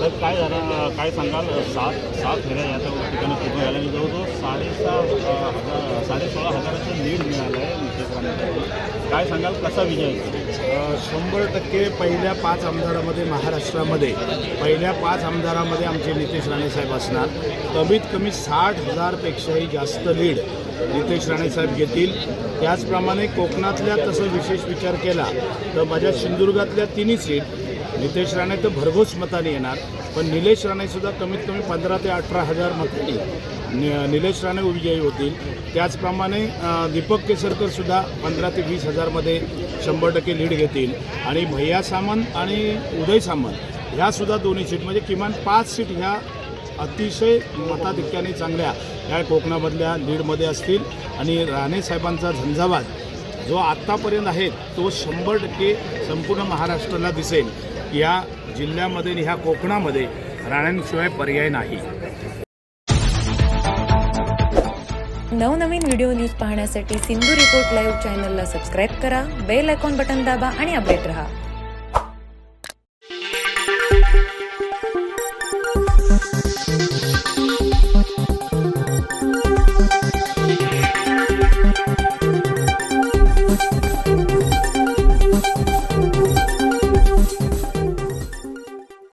तर काय झालं काय सांगाल? सात सात फेऱ्या या ठिकाणी पूर्ण झाल्या आणि जवळजवळ साडेसहा हजार साडेसोळा हजाराचं लीड मिळालं आहे नितेश काय सांगाल कसा विजय? शंभर टक्के पहिल्या पाच आमदारामध्ये महाराष्ट्रामध्ये पहिल्या पाच आमदारामध्ये आमचे नितेश राणेसाहेब असणार. कमीत कमी साठ हजारपेक्षाही जास्त लीड नितेश राणेसाहेब घेतील. त्याचप्रमाणे कोकणातल्या तसं विशेष विचार केला तर माझ्या सिंधुदुर्गातल्या तिन्ही सीट नितेश राणे तर भरघोस मताने येणार पण निलेश राणेसुद्धा कमीत कमी पंधरा ते अठरा हजार मतांनी नि निलेश राणे विजयी होतील. त्याचप्रमाणे दीपक केसरकरसुद्धा पंधरा ते वीस हजारमध्ये शंभर टक्के लीड घेतील. आणि भैया सामंत आणि उदय सामंत ह्यासुद्धा दोन्ही सीट म्हणजे किमान पाच सीट ह्या अतिशय मताधिक्याने चांगल्या या कोकणामधल्या लीडमध्ये असतील. आणि राणे साहेबांचा झंझावात जो आत्तापर्यंत आहे तो शंभर टक्के संपूर्ण महाराष्ट्राला दिसेल. या जिल्ह्यामध्ये आणि ह्या कोकणामध्ये राण्यांशिवाय पर्याय नाही. नवनवीन व्हिडिओ न्यूज पाहण्यासाठी सिंधू रिपोर्ट लाईव्ह चॅनलला सबस्क्राईब करा बेल आयकॉन बटन दाबा आणि अपडेट रहा.